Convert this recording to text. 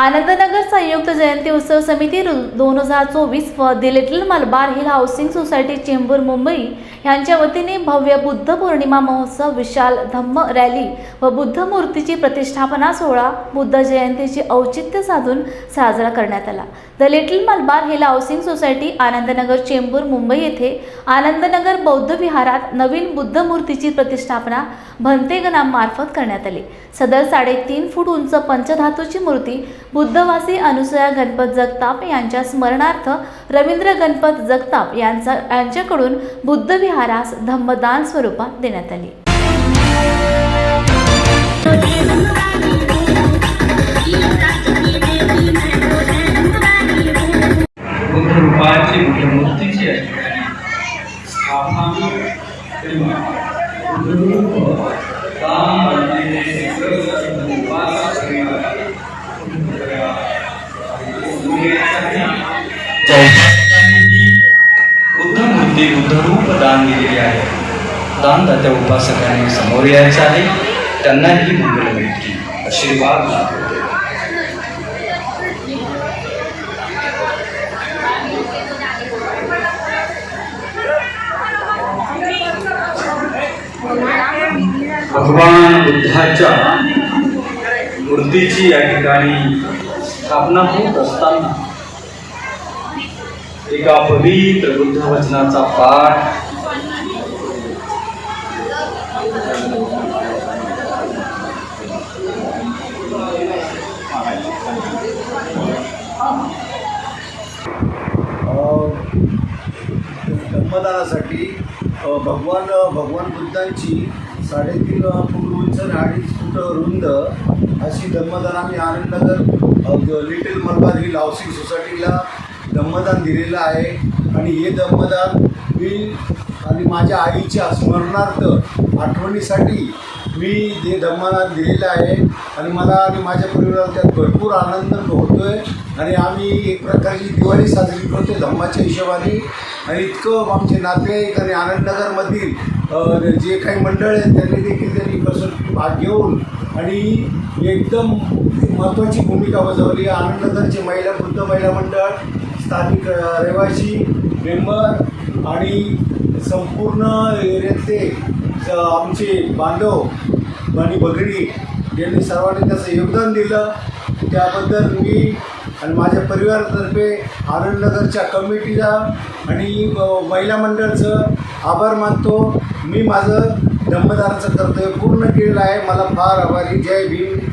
आनंदनगर संयुक्त जयंती उत्सव समिती दोन हजार चोवीस व the little Malabar hill housing society Chembur Mumbai यांच्या वतीने भव्य बुद्ध पौर्णिमा महोत्सव विशाल धम्म रॅली व बुद्ध मूर्तीची प्रतिष्ठापना सोहळा बुद्ध जयंतीचे औचित्य साधून साजरा करण्यात आला. The little Malabar hill housing society Anandnagar Chembur Mumbai येथे आनंदनगर बौद्ध विहारात नवीन बुद्ध मूर्तीची प्रतिष्ठापना भंतेगणामार्फत करण्यात आली. सदर साडेतीन फूट उंच पंचधातूची मूर्ती बुद्धवासी अनुसया गणपत जगताप यांच्या स्मरणार्थ रवींद्र गणपत जगताप यांचा यांच्याकडून बुद्ध विहारास धम्मदान स्वरूपात देण्यात आली. स्थापना दान दिलेली आहे दानदात्या समोर यायचं आहे त्यांनाही मंगल भेटतील आशीर्वाद भगवान बुद्धाच्या मूर्तीची या ठिकाणी स्थापना होत असताना एका पवित्र बुद्ध वचनाचा पाठ धम्मदानासाठी भगवान भगवान बुद्धांची साडेतीन फूट उंच आणि अडीच फूट रुंद अशी धर्मदान आम्ही Anandnagar little Malabar hill housing सोसायटीला धम्मदान दिलेलं आहे. आणि हे धम्मदान मी आणि माझ्या आईच्या स्मरणार्थ आठवणीसाठी मी हे धम्मदान दिलेलं आहे आणि मला आणि माझ्या परिवाराला त्यात भरपूर आनंद होतो आहे आणि आम्ही एक प्रकारची दिवाळी साजरी करतो धम्माच्या हिशोबाने. आणि इतकं आमचे नातेवाईक आणि आनंदनगरमधील जे काही मंडळ आहेत त्यांनी देखील त्यांनी कसं भाग घेऊन आणि एकदम महत्त्वाची भूमिका बजावली. आनंदनगरचे महिला वृद्ध महिला मंडळ स्थानिक रहिवासी मेंबर आणि संपूर्ण एरियातले आमचे बांधव आणि भगिनी यांनी सर्वांनी त्याचं योगदान दिलं. त्याबद्दल मी आणि माझ्या परिवारातर्फे आनंदनगरच्या कमिटीला आणि महिला मंडळचं आभार मानतो. मी माझं धम्मदानाचं कर्तव्य पूर्ण केलेलं आहे. मला फार आभारी. जय भीम.